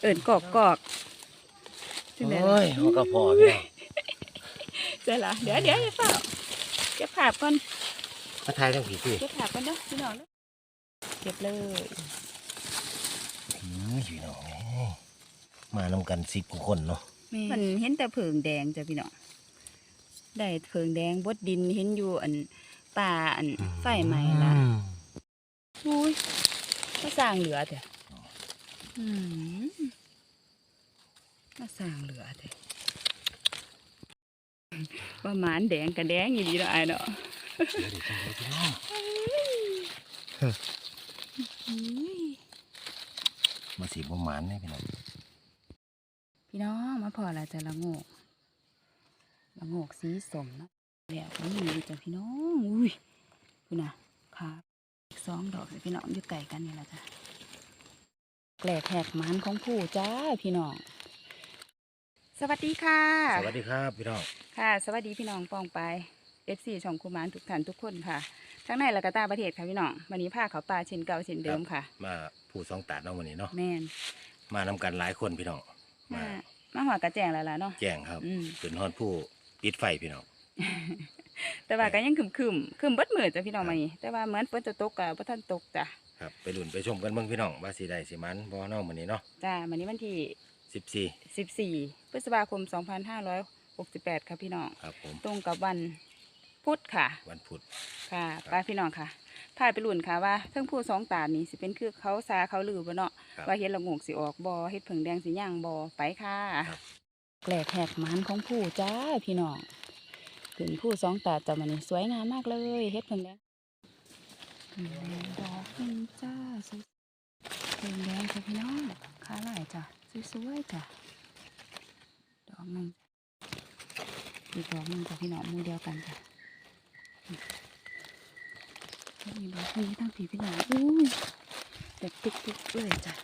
เอิญกอกกอกจังได๋โอ้ล่ะยมันก็พอพี่น้องใช่ล่ะเดี๋ยวเดี๋ยวอย่าเฝ้าเก็บภาพก่อนมาทายทั้งผีพี่เก็บภาพก่อนเด้อพี่น้องเด้อเก็บเลย อือพี่น้องเอ้ยมานำกันสิบกว่าคนเนาะมันเห็นแต่เพิงแดงจ้ะพี่น้อง ได้เพิงแดงบดดินเห็นอยู่อันป่าอันไฟไหม้ละอืมอุ้ยมาสร้างเหลือแต่อื มมาสร้างเหลือแต่ว่าหมานแดงกับแดงอยู่ดีเนาะไอ้ายเนาะเดี๋ยวเดี๋ยวจังเลยพี่น้องอุ้ยมาสีบ่หมานเนี่ยพี่น้องพี่น้องมาพอละจะละโงกละโงกสีสมเนาะแบบนี้จ้ะพี่น้อง อุ้ยคุณน่ะค่ะอีกสองดอกเลยพี่น้องอยู่ไก่กันนี่แหละจ้ะ แกลกแหกหมันของผู้จ้าพี่น้อง สวัสดีค่ะ สวัสดีครับพี่น้อง ค่ะ สวัสดีพี่น้องปองไปเอฟซีช่องคุมานทุกท่านทุกคนค่ะ ทั้งในและก็ต่างประเทศค่ะพี่น้อง วันนี้พาเขาป่าเช่นเก่าเช่นเดิมค่ะ มาผู้สองตาดเนาะวันนี้เนาะ แม่นมานำกันหลายคนพี่น้องมามา มาหัวกระแจงแล้วล่ะเนาะ แจ้งครับอืมเป็นฮอดผู้ปิดไฟพี่น้องแต่ว่าก็ยังคึมคึมๆคึมเบิดมือจ้ะพี่น้องมานี่แต่ว่าเหมือนฝนจะตกกับพระท่านตกจ้ะ ครับไปลุ้นไปชมกันเบิ่งพี่น้องว่าสิได้สิมันบ่เนาะมื้อนี้เนาะจ้าวันนี้วันที่ 14 14 พฤษภาคม 2568 ค่ะพี่น้อง ครับผมตรงกับวันพุธค่ะ วันพุธ ค่ะครับ ป้าพี่น้องค่ะพาไปลุ้นค่ะว่าเทั้งผู้สองตานี่สิเป็นคือเขาซาเขาลือบ่เนาะ ครับว่าเฮ็ดละโงกสิออกบ่เฮ็ดผึ่งแดงสิย่างบ่ไปค่ะครับ แกลกแหกหมันของผู้จ้าพี่น้องถึงผู้สองตาจ้ะมันนี่สวยงามมากเลยเฮ็ดผึ่งแดงผึ่งแดอกหนึ่งจ้าสวยผึ่งแดงจ้ะพี่น้องขาหลายจ้ะสวยๆจ้ะดอกหนึ่งอีกดอกหนึ่งจ้ะพี่น้องหมูเดียวกันจ้ะมีดอกนี้ตั้งผีพี่น้องอู้แต่ตุ๊กๆเลยจ้ะ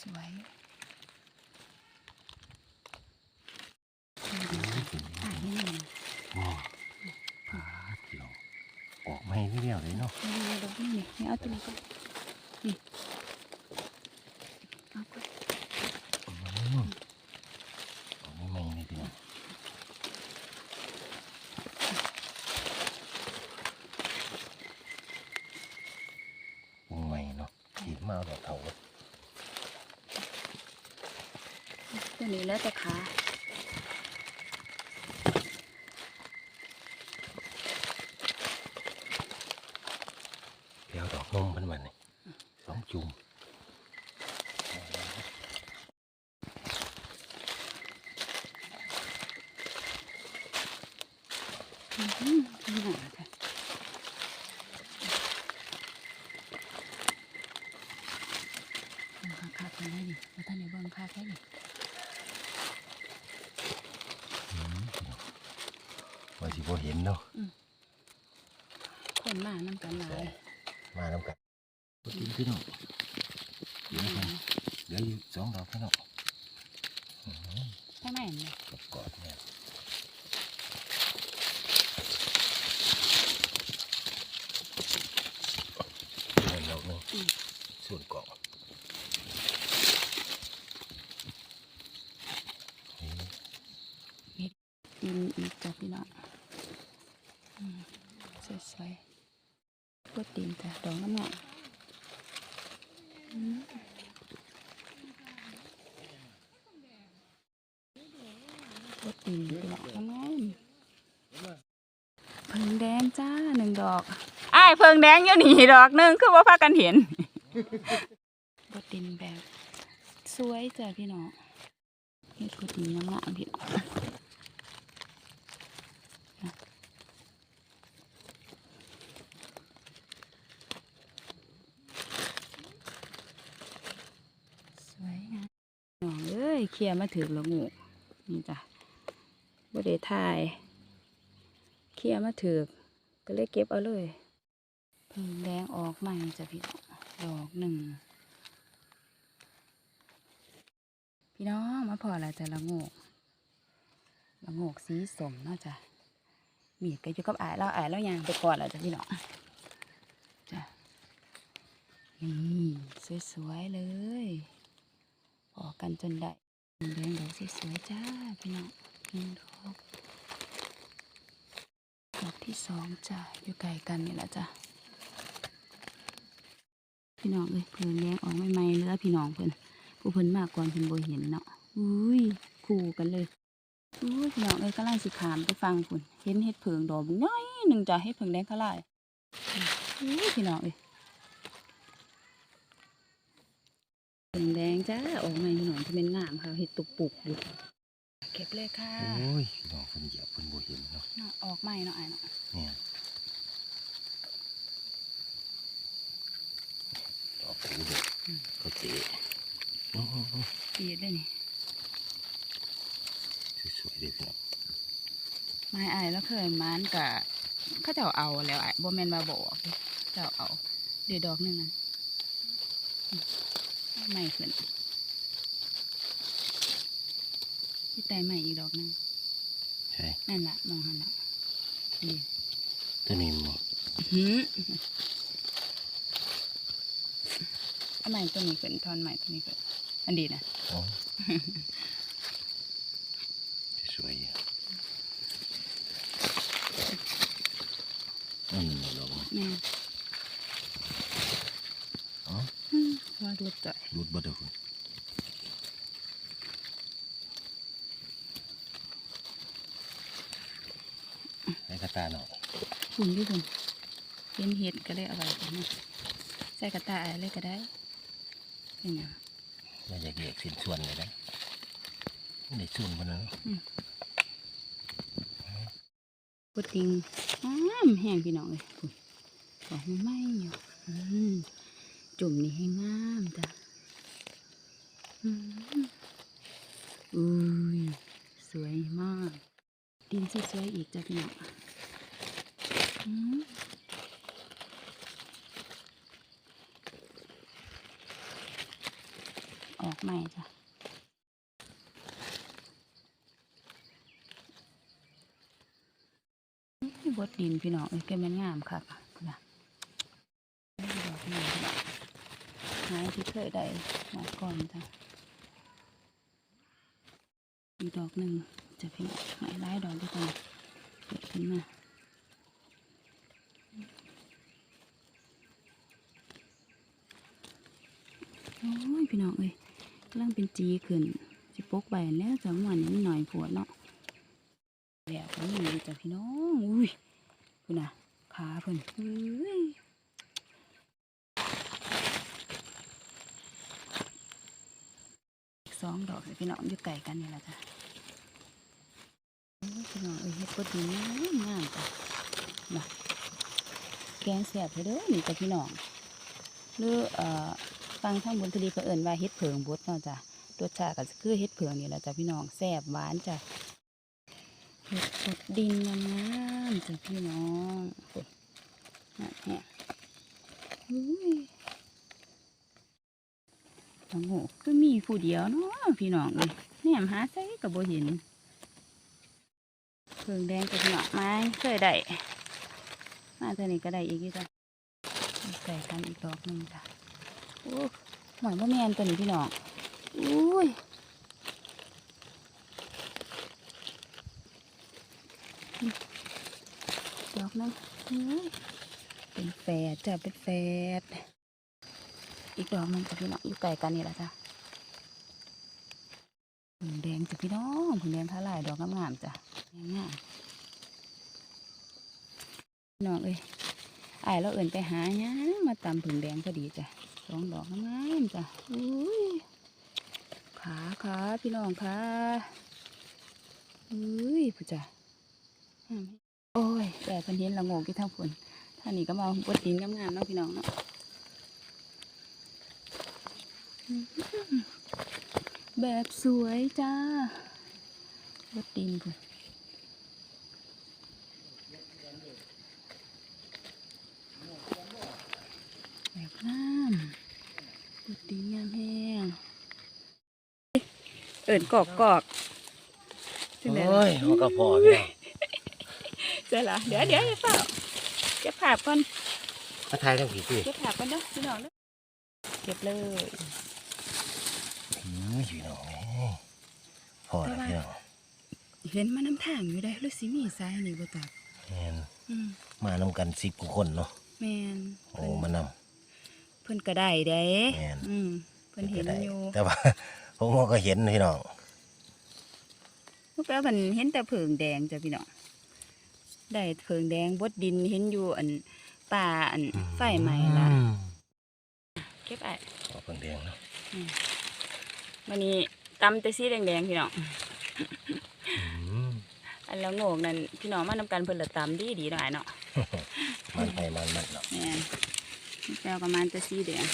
สวยถ่ายนี่หนึ่ง โอ้พาดพี่น้องออกมาให้เดียวเลยเนาะ นี่ดอกนี่นี่นี่เอาตัวนี้ก่อนนี่เอาก่อน อืมออกไม่ไม่นี่พี่น้องวงใหม่เนาะขีดมาเอาดอกเถา ตัวนี้แล้วแต่ขาเดี๋ยวดอกนมมันมันสองจุ่ม อืมนี่หนาค่ะเอาขาดไปได้ดิแล้วท่านในเบิ้งขาดได้ดิ อืม ว่าสิบ่เห็นเนาะคนมาน้ำกันหลายมาน้ำกันบ่กินพี่น้องเดี๋ยวกันเดี๋ยวอยู่สองดอกพี่น้องอืมข้างในนี่กอดกอดเนี่ยเดินดอกหนึงส่วนเกาะนี่ดินอีกจ้ะพี่น้องอืม สวยๆกดดินจ้ะดอกน้ำงอกอืมกดดินพี่น้องน้ำงามเพิงแดงจ้าหนึ่งดอกอ้ายเพิงแดงอยู่นี่ดอกหนึ่งคือว่าพากันเห็นกดดินแบบ สวยจ้ะพี่น้องเฮ็ดกดดินงามๆพี่น้อง สวยงาม น้องเอ้ยเคลียร์มาถึงและงูนี่จ้ะบ่ได้ถ่ายเคลียร์มาถึกก็เลยเก็บเอาเลยพึ่งแดงออกใหม่จ้ะพี่น้องดอกหนึ่งพี่น้องมาพอและจ้ะละงกละงกสีสมเนาะจ้ะมีดก็อยู่กับอายแล้วอายแล้วยางไปก่อนแล้วจ้ะพี่น้องจ้ะนี่สวยๆเลย อกันจนได้แดงดอกสวยๆจ้าพี่น้องหนึ่งดอกดอกที่สองจ้าอยู่ไกลกันนี่แหละจ้าพี่น้องเอ้ยเพิ่นแดงออกใหม่ๆเลือพี่น้องเพิ่นผู้เพิ่นมากก่อนเพิ่นบ่เห็นเนาะอุ้ยคู่กันเลยอุ้ยพี่น้องเอ้ยกำลังสิขามไปฟังคุณเห็นเห็ดเผิงดอกน้อยหนึ่งจ้าเห็ดเผิงแดงขลายอุ้ยพี่น้องเอ้ย แดงแดงๆ จ้าออกมาหน่อยจะเป็นงามค่ะเห็ดตุกปุกอยู่เก็บเลยค่ะโอ้ยดอกเพิ่นเหยียบเพิ่นบ่เห็นเนาะเนาะออกใหม่เนาะไอ้เนาะเนี่ยดอกผูเด็กก็เจ๊โอ้โหปีดเลยนี่สวยๆเลยพี่น้องไม้ไอ้ายแล้วเคยมันกะเขาเจ้าเอาแล้วไอ้บ่แม่นมาบอกเด้เจ้าเอาเดี๋ยวดอกหนึงนะอืม ไม่ขึ้นพี่ไตใหม่อีกดอกหนึงใช่นั่นละมองหันละดีตัวนี้มั้งหืมเอาใหม่ตัวนี้ขึ้นทอนใหม่ตัวนี้ขึ้นอันดีนะอ๋อสวยอยู่อืมดอกมันแม่อ๋ออืมว่าดูจ่อย รูดบัตเตอร์คุณให้กระตาหน่อยคุณที่คุณเห็นเห็ดก็เลยเอาไปกันนะใส่กระตาอะไรเลยก็ได้เป็นไงเราอยากเรียกสินส่วนเลยนะไม่ได้ส่วนคนนั้นกดติงอ้ามแห้งพี่น้องเลยคุณของมันไหม่อยู่อืมจุ่มนี่ให้งามจ้ะ อืมอุ้ยสวยมาก ดินสวยๆอีกจ้ะพี่น้องออกใหม่จ้ะบดดินพี่น้องเอ้ยแกแม่นงามค่ะนะดอกนี้พี่น้องหายที่เคยได้มาก่อนจ้ะ อีกดอกหนึ่งจะพี่น้องหายหลายดอกด้วยกันเกิดขึ้นมาโอ้ยพี่น้องเอ้ยกำลังเป็นจีขึ้นจิปกใบแล้วจังหวะนี้หน่อยปวเนาะแบบนี้จะพี่น้องอุ้ยคุณน่ะขาเพิ่นอุ้ยอีก สองดอกเลยพี่น้องอยู่ไก่กันนี่แหละจ้ะพี่น้องเอ้ยเฮ็ดปดดีงามงามจ้ะมาแกงแซ่บเด้อนี่จ้ะพี่น้องหรือเอ่อฟังข้างบนทะเลก็เอิ่นว่าเฮ็ดเผิงบดเนาะจ้ะรสชาติก็คือเฮ็ดเผิงนี่แหละจ้ะพี่น้องแซ่บหวานจ้ะเห็ดกดดินงามๆจ้ะพี่น้องกดนะแฮะอุ้ย โอ้โหก็มีผู้เดียวเนาะพี่น้องเลยแหนมหาใส่กับโบเห็นเพิ่งแดงกับพี่น้อไม้เคยได้มาเท่านี้ก็ได้อีกจ้ะใส่กันอีกดอกหนึ่งจ้ะโอ้หมายว่าแมนตัวนี้พี่น้องอุ้ยดอกนึงอุ้ยเป็นแฝดจ้ะเป็นแฝด อีกดอกหนึงจ้ะพี่น้องอยู่ไกลกันนี่แหละจ้ะผงแดงจ้ะพี่น้องผงแดงท่าลายดอกงามๆจ้ะงามๆน้องเอ้ยไอายเราเอิ่นไปหาหยังมาตำผงแดงพอดีจ้ะสองดอกงามจ้ะอุ้ยขาขาพี่น้องขาอุ้ยผู้จ้ะโอ้ยแต่พันเห็นละโงกี่ทั้งฝนท่านนี้ก็มาบดดินงามๆเนาะพี่น้องเนาะอื้อหือ แบบสวยจ้าบดดินพุ่นแบบงามบดดินงามแห้งเอิ่นกอกกอกจังใดล่ะโอ้ยมันก็พอพี่น้องเสร็จละเดี๋ยวเดี๋ยวอย่าเฝ้าเก็บผักก่อนมาทายทั้งผีสิเก็บผักก่อนเด้อพี่น้องเด้อเก็บเลยด อื้อพี่น้องเอ้ยพอแล้วพี่น้องเห็นมาน้ำทางอยู่ได้หรือสิมีสายนี่บ่ตักแม่นอืมมานำกันสิบกว่าคนเนาะแม่นโอ้เพิ่นมานเพิ่นก็ได้เด้แม่นอืมำเพิ่นเห็นได้อยู่แต่ว่า ผมก็เห็นพี่น้องพวกเราเพิ่นเห็นแต่เผิงแดงจ้ะพี่น้องได้เผิงแดงบดดินเห็นอยู่อันป่าอันไฟไหม้ละอืมเก็บไอ้เอาเพิ่งแดงเนาะ วันนี้ตำแต่สีแดงๆพี่น้องอืมอันแล้วโงกนั่นพี่น้องมานำกันเพิ่นละตำดีดีหน่อยเนาะมันไปมันมันเนาะแม่นแปลวประมาณแต่สีแดง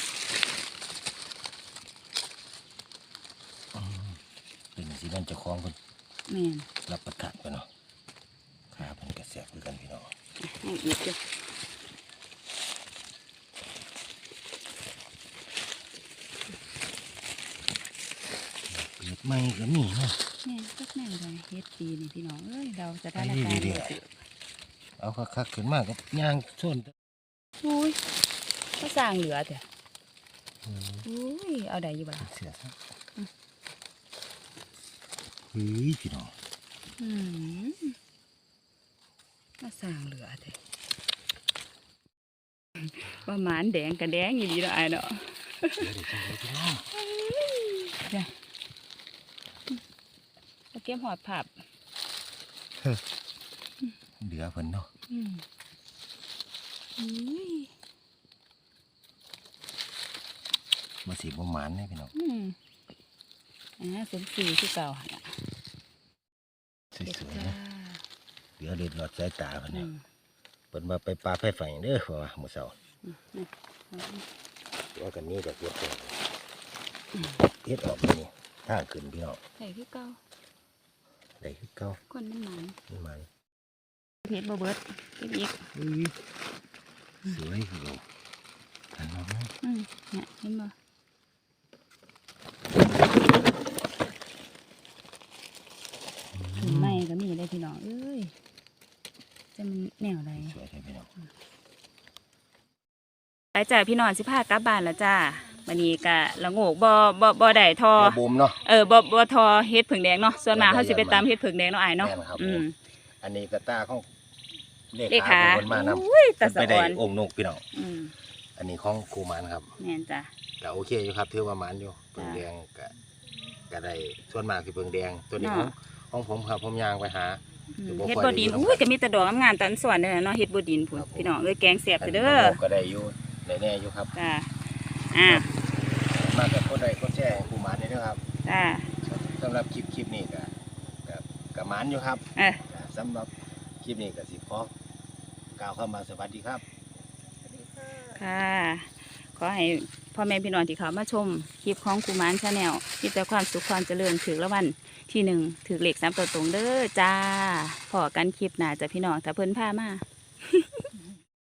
อืมเป็นสิมันเจะคล้าของคนแม่นรับประทานไปเนาะขาเพิ่นกระแสบคือกันพี่น้องยังอีกอยู่ เปิด ไม่ก็มีเนาะแม่นสักแม่นเลยเฮ็ดปีนี่พี่น้องเอ้ยเราสถานการณ์ดีๆดีเอาคักๆขึ้นมากับย่างส้นอุ้ยก็สร้างเหลือเถอะอืมอุ้ยเอาได้อยู่บ่ล่ะเสียซะเฮ้ยพี่น้องอืมก็สร้างเหลือเถอะประมาณแดงกับแดงอยู่ดีเนาะไอ้ายเนาะเดี๋ยวเดี๋ยวจังเลยพี่น้อง เอาเก็บหอดผับเหลือเพิ่นเนาะอืมอุ้ยมาสีบ่หมานเนี่ยพี่น้องอืมอ่าสมสีคือเก่าหั่นล่ะสวยเก็บๆจ้านะเหลือเด็ดหลอดสายตาเพิ่นอืเนี่ยมเพิ่นมาไปปลาไผ่ไฟเด้อเพราะว่ามื้อเช้าอืมว่ากันนี้ก็เก็บเองเฮ็ดออกไปนี่ทางขึ้นพี่น้องใส่คือเก่า ได้คือเก่าคนมันหมันมันมันเพชรบ่เบิดเก็บอีกอุ้ยสวยคือเราอันนั้นเนาะอืมเนี่ยเห็นบ่ขึ้นไม่ก็มีได้พี่น้องเอ้ยจะมันแนวใดสวยใช่พี่น้องไปจ้าพี่น้องสิพากลับบ้านแล้วจ้า วันนี้ก็ละโงกบ่บ่บ่ได้ทอบูมเนาะ เออบ่บ่ทอเฮ็ดผึ่งแดงเนาะส่วนมากเขาสิไปตามเฮ็ดผึ่งแดงเนาะอ้ายเนาะแม่นครับ อืม อันนี้กระตาของเลเลขาของคนมานำอุ้ยตาสะไปได้อ่อนองค์นกพี่น้องอืมอันนี้ของครูหมานครับแม่นจ้ะ ก็โอเคอยู่ครับถือว่าหมานอยู่เปิงจ้ะแดงก็ก็ได้ส่วนมากคือเปิงแดงตัวนี้ของเนาะของผมครับผมยางไปหา อืมอยู่บ่เฮ็ดค่อยบ่ดินได้อยู่อุ้ยก็มีแต่ดอกงามๆตอนสวนเด้อเนาะเฮ็ดบ่ดินพุ่นครับผม พี่น้องเอ้ยแกงแซ่บอันเด้นี้อก็ได้อยู่ได้แน่อยู่ครับ จ้า อ่า มากับคนใดคนแช่ครูหมานนี่นะครับจ้า สำหรับคลิปคลิปนี้ก็ก็ก็หมานอยู่ครับเอ้ยก็สำหรับคลิปนี้ก็สิขอกล่าวคำว่าสวัสดีครับ ค่ะ ขอให้พ่อแม่พี่น้องที่เขามาชมคลิปของกูมานชาแนลมีแต่ความสุขความเจริญถือละวันที่หนึ่งถือเหล็กสามตัวตรงเด้อจ้าพอกันคลิปหน้าจ้ะพี่น้องถ้าเพิ่นพามา